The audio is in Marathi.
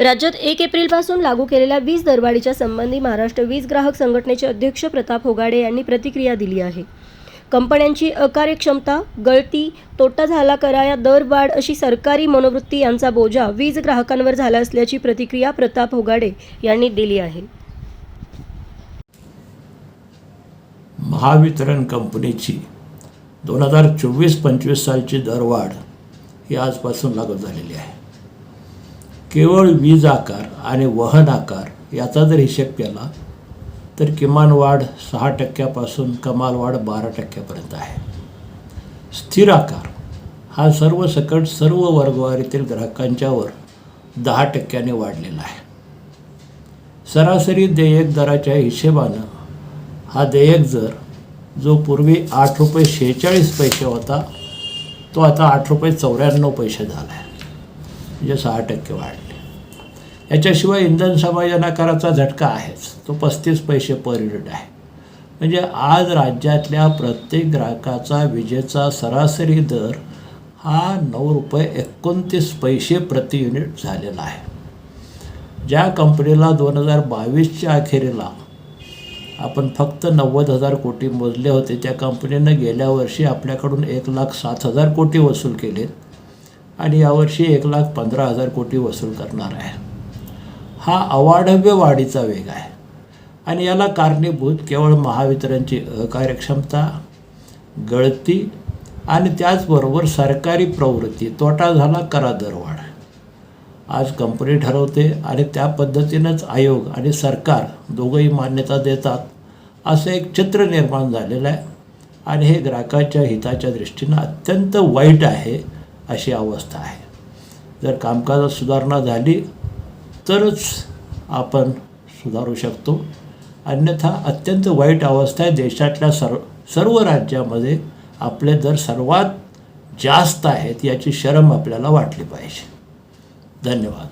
राज्यात एक एप्रिलपासून लागू केलेल्या वीज दरवाढीच्या संबंधी महाराष्ट्र वीज ग्राहक संघटनेचे अध्यक्ष प्रताप होगाडे यांनी प्रतिक्रिया दिली आहे. कंपन्यांची अकार्यक्षमता गळती तोटा झाला करा या दरवाढ अशी सरकारी मनोवृत्ती यांचा बोजा वीज ग्राहकांवर झाला असल्याची प्रतिक्रिया प्रताप होगाडे यांनी दिली आहे. महावितरण कंपनीची दोन हजार चोवीस पंचवीस सालची दरवाढ ही आजपासून लागू झालेली आहे. केवळ वीज आकार आणि वहन आकार याचा जर हिशेब केला तर किमान वाढ सहा टक्क्यापासून कमाल वाढ बारा टक्क्यापर्यंत आहे. स्थिर आकार हा सर्व सकट सर्व वर्गवारीतील ग्राहकांच्यावर दहा टक्क्याने वाढलेला आहे. सरासरी देयक दराच्या हिशेबानं हा देयक जर जो पूर्वी आठ रुपये शेहेचाळीस पैसे होता तो आता आठ रुपये चौऱ्याण्णव पैसे झाला आहे. म्हणजे सहा टक्के वाढले याच्याशिवाय इंधन समायोजनाकाराचा झटका आहेच. तो पस्तीस पैसे पर युनिट आहे. म्हणजे आज राज्यातल्या प्रत्येक ग्राहकाचा विजेचा सरासरी दर हा नऊ रुपये एकोणतीस पैसे प्रति युनिट झालेला आहे. ज्या कंपनीला दोन हजार बावीसच्या अखेरीला आपण फक्त नव्वद हजार कोटी मोजले होते त्या कंपनीनं गेल्या वर्षी आपल्याकडून एक लाख सात हजार कोटी वसूल केलेत. आणि यावर्षी एक लाख पंधरा हजार कोटी वसूल करणार आहे. हा अवाढव्य वाढीचा वेग आहे. आणि याला कारणीभूत केवळ महावितरणची अकार्यक्षमता गळती आणि त्याचबरोबर सरकारी प्रवृत्ती तोटा झाला करा दरवाढ. आज कंपनी ठरवते आणि त्या पद्धतीनंच आयोग आणि सरकार दोघंही मान्यता देतात असं एक चित्र निर्माण झालेलं आहे. आणि हे ग्राहकाच्या हिताच्या दृष्टीनं अत्यंत वाईट आहे. अशी अवस्था आहे. जर कामकाजात सुधारणा झाली तरच आपण सुधारू शकतो. अन्यथा अत्यंत वाईट अवस्था आहे. देशातल्या सर्व सर्व राज्यामध्ये आपले दर सर्वात जास्त आहेत याची शरम आपल्याला वाटली पाहिजे. धन्यवाद.